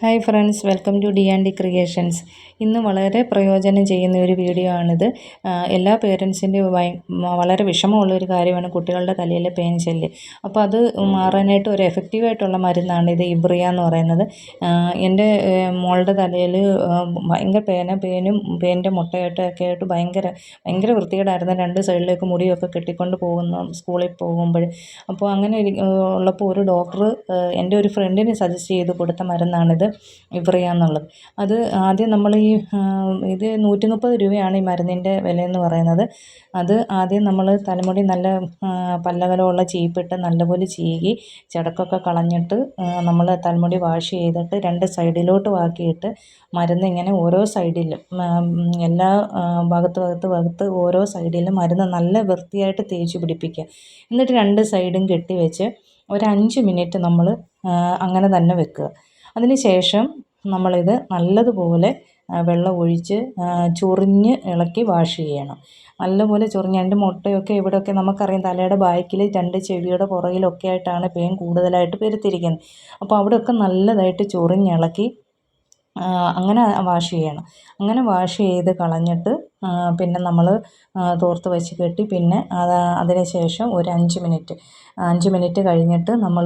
Hi friends welcome to D and D creations ഇന്ന് വളരെ പ്രയോജനം ചെയ്യുന്ന ഒരു വീഡിയോ ആണിത്. എല്ലാ പേരൻസിന്റെയും വളരെ വിഷമമുള്ള ഒരു കാര്യമാണ് കുട്ടികളുടെ തലയിലെ പേൻ ശല്യം അപ്പോൾ അത് മാറാനായിട്ട് ഒരു എഫക്റ്റീവായിട്ടുള്ള മരുന്നാണ് ഇത് ഇബ്രിയ എന്ന് പറയുന്നത്. എന്റെ മോളുടെ തലയിൽ ഭയങ്കര പേന പേനും പേന്റെ മുട്ടയായിട്ടൊക്കെ ആയിട്ട് ഭയങ്കര ഭയങ്കര വൃത്തികേടായിരുന്നു. രണ്ട് സൈഡിലേക്ക് മുടിയൊക്കെ കെട്ടിക്കൊണ്ട് പോകുന്ന സ്കൂളിൽ പോകുമ്പോൾ. അപ്പോൾ അങ്ങനെ ഉള്ളപ്പോൾ ഒരു ഡോക്ടർ എന്റെ ഒരു ഫ്രണ്ടിന് സജസ്റ്റ് ചെയ്ത് കൊടുത്ത മരുന്നാണിത്. ഇവറിയ എന്നുള്ളത് അത് ആദ്യം നമ്മൾ ഈ ഇത് നൂറ്റി മുപ്പത് രൂപയാണ് ഈ മരുന്നിന്റെ വിലയെന്ന് പറയുന്നത്. അത് ആദ്യം നമ്മൾ തലമുടി നല്ല പല്ലകലമുള്ള ചീപ്പിട്ട് നല്ലപോലെ ചീകി ചടക്കൊക്കെ കളഞ്ഞിട്ട് നമ്മൾ തലമുടി വാഷ് ചെയ്തിട്ട് രണ്ട് സൈഡിലോട്ട് വാക്കിയിട്ട് മരുന്ന് ഇങ്ങനെ ഓരോ സൈഡിലും എല്ലാ ഭാഗത്ത് ഭാഗത്ത് ഭാഗത്ത് ഓരോ സൈഡിലും മരുന്ന് നല്ല വൃത്തിയായിട്ട് തേച്ച് പിടിപ്പിക്കുക. എന്നിട്ട് രണ്ട് സൈഡും കെട്ടി വെച്ച് ഒരു അഞ്ച് മിനിറ്റ് നമ്മൾ അങ്ങനെ തന്നെ വെക്കുക. അതിന് ശേഷം നമ്മളിത് നല്ലതുപോലെ വെള്ളം ഒഴിച്ച് ചൊറിഞ്ഞ് ഇളക്കി വാഷ് ചെയ്യണം. നല്ലപോലെ ചൊറിഞ്ഞ് അതിന്റെ മുട്ടയൊക്കെ ഇവിടെയൊക്കെ നമുക്കറിയാം തലയുടെ ബാക്കിൽ രണ്ട് ചെവിയുടെ പുറകിലൊക്കെ ആയിട്ടാണ് പേൻ കൂടുതലായിട്ട് പെരുത്തിരിക്കുന്നത് അപ്പോൾ അവിടെയൊക്കെ നല്ലതായിട്ട് ചൊറിഞ്ഞിളക്കി അങ്ങനെ വാഷ് ചെയ്യണം. അങ്ങനെ വാഷ് ചെയ്ത് കളഞ്ഞിട്ട് പിന്നെ നമ്മൾ തോർത്ത് വെച്ച് കെട്ടി പിന്നെ അത് അതിന് ശേഷം ഒരു അഞ്ച് മിനിറ്റ്. അഞ്ച് മിനിറ്റ് കഴിഞ്ഞിട്ട് നമ്മൾ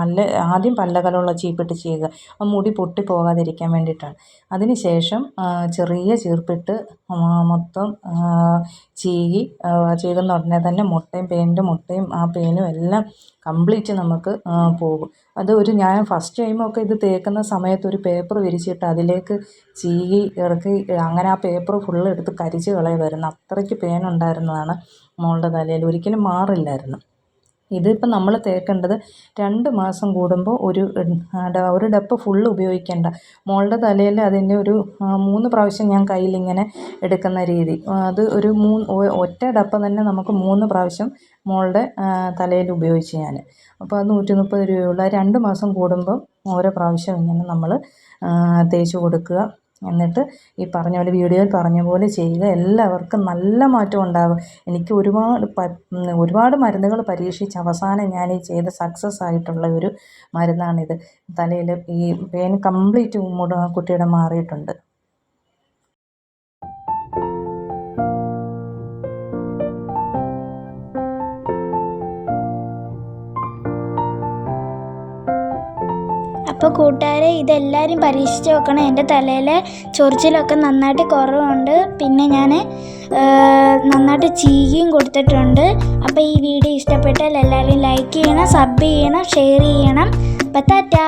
നല്ല ആദ്യം പല്ലകലുള്ള ചീപ്പിട്ട് ചെയ്യുക. മുടി പൊട്ടി പോകാതിരിക്കാൻ വേണ്ടിയിട്ടാണ്. അതിന് ശേഷം ചെറിയ ചീർപ്പിട്ട് മൊത്തം ചീകി ചീകുന്ന ഉടനെ തന്നെ മുട്ടയും പേനിന്റെ മുട്ടയും ആ പേനും എല്ലാം കംപ്ലീറ്റ് നമുക്ക് പോകും. അത് ഒരു ഞാൻ ഫസ്റ്റ് ടൈമൊക്കെ ഇത് തേക്കുന്ന സമയത്ത് ഒരു പേപ്പർ വിരിച്ചിട്ട് അതിലേക്ക് ചീകി ഇറക്കി അങ്ങനെ ആ പേപ്പർ ഫുള്ള് എടുത്ത് കരിച്ച് കളയുമായിരുന്നു. അത്രയ്ക്ക് പേൻ ഉണ്ടായിരുന്നതാണ് മോളുടെ തലയിൽ. ഒരിക്കലും മാറില്ലായിരുന്നു. ഇതിപ്പോൾ നമ്മൾ തേക്കേണ്ടത് രണ്ട് മാസം കൂടുമ്പോൾ ഒരു ഒരു ഡപ്പ് ഫുള്ള് ഉപയോഗിക്കേണ്ട. മോളുടെ തലയിൽ അതിന്റെ ഒരു മൂന്ന് പ്രാവശ്യം ഞാൻ കയ്യിലിങ്ങനെ എടുക്കുന്ന രീതി. അത് ഒരു മൂന്ന് ഒറ്റ ഡപ്പ തന്നെ നമുക്ക് മൂന്ന് പ്രാവശ്യം മോളുടെ തലയിൽ ഉപയോഗിച്ച് ഞാൻ. അപ്പോൾ അത് നൂറ്റി മുപ്പത് രൂപയുള്ള രണ്ട് മാസം കൂടുമ്പോൾ ഓരോ പ്രാവശ്യം ഇങ്ങനെ നമ്മൾ തേച്ച് കൊടുക്കുക. എന്നിട്ട് ഈ പറഞ്ഞ പോലെ വീഡിയോയിൽ പറഞ്ഞ പോലെ ചെയ്യുക. എല്ലാവർക്കും നല്ല മാറ്റം ഉണ്ടാകും. എനിക്ക് ഒരുപാട് ഒരുപാട് മരുന്നുകൾ പരീക്ഷിച്ച് അവസാനം ഞാൻ ഈ ചെയ്ത സക്സസ് ആയിട്ടുള്ള ഒരു മരുന്നാണിത്. തലയിൽ ഈ പേൻ കംപ്ലീറ്റ് കുട്ടിയുടെ മാറിയിട്ടുണ്ട്. അപ്പോൾ കൂട്ടുകാരെ ഇതെല്ലാവരും പരീക്ഷിച്ച് നോക്കണം. എന്റെ തലയിലെ ചൊറിച്ചിലൊക്കെ നന്നായിട്ട് കുറവുണ്ട്. പിന്നെ ഞാൻ നന്നായിട്ട് ചീകിയും കൊടുത്തിട്ടുണ്ട്. അപ്പോൾ ഈ വീഡിയോ ഇഷ്ടപ്പെട്ടാൽ എല്ലാവരും ലൈക്ക് ചെയ്യണം സബ് ചെയ്യണം ഷെയർ ചെയ്യണം. അപ്പം ടാറ്റാ.